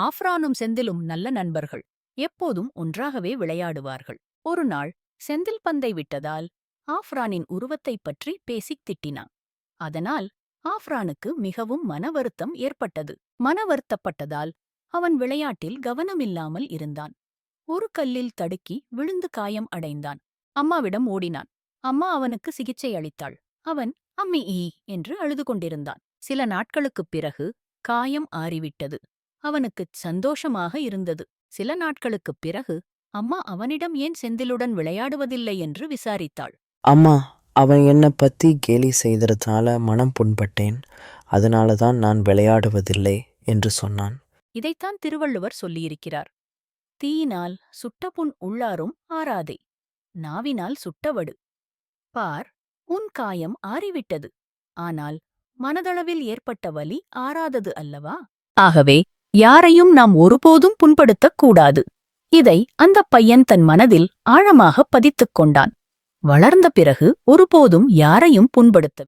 ஆஃப்ரானும் செந்திலும் நல்ல நண்பர்கள். எப்போதும் ஒன்றாகவே விளையாடுவார்கள். ஒரு நாள் செந்தில் பந்தை விட்டதால் ஆஃப்ரானின் உருவத்தைப் பற்றி பேசித் திட்டினான். அதனால் ஆஃப்ரானுக்கு மிகவும் மன வருத்தம் ஏற்பட்டது. மன வருத்தப்பட்டதால் அவன் விளையாட்டில் கவனமில்லாமல் இருந்தான். ஒரு கல்லில் தடுக்கி விழுந்து காயம் அடைந்தான். அம்மாவிடம் ஓடினான். அம்மா அவனுக்கு சிகிச்சை அளித்தாள். அவன் அம்மி ஈ என்று அழுது கொண்டிருந்தான். சில நாட்களுக்குப் பிறகு காயம் ஆறிவிட்டது. அவனுக்குச் சந்தோஷமாக இருந்தது. சில நாட்களுக்குப் பிறகு அம்மா அவனிடம் ஏன் செந்திலுடன் விளையாடுவதில்லை என்று விசாரித்தாள். அம்மா அவன் என்னை பற்றி கேலி செய்ததுனால மனம் புண்பட்டேன். அதனால தான் நான் விளையாடுவதில்லை என்று சொன்னான். இதைத்தான் திருவள்ளுவர் சொல்லியிருக்கிறார். தீயினால் சுட்ட புண் உள்ளாரும் ஆறாதே. நாவினால் சுட்டவடு. பார் உன் காயம் ஆறிவிட்டது. ஆனால் மனதளவில் ஏற்பட்ட வலி ஆறாதது அல்லவா? ஆகவே யாரையும் நாம் ஒருபோதும் புண்படுத்தக் கூடாது. இதை அந்தப் பையன் தன் மனதில் ஆழமாக பதித்துக் கொண்டான். வளர்ந்த பிறகு ஒருபோதும் யாரையும் புண்படுத்த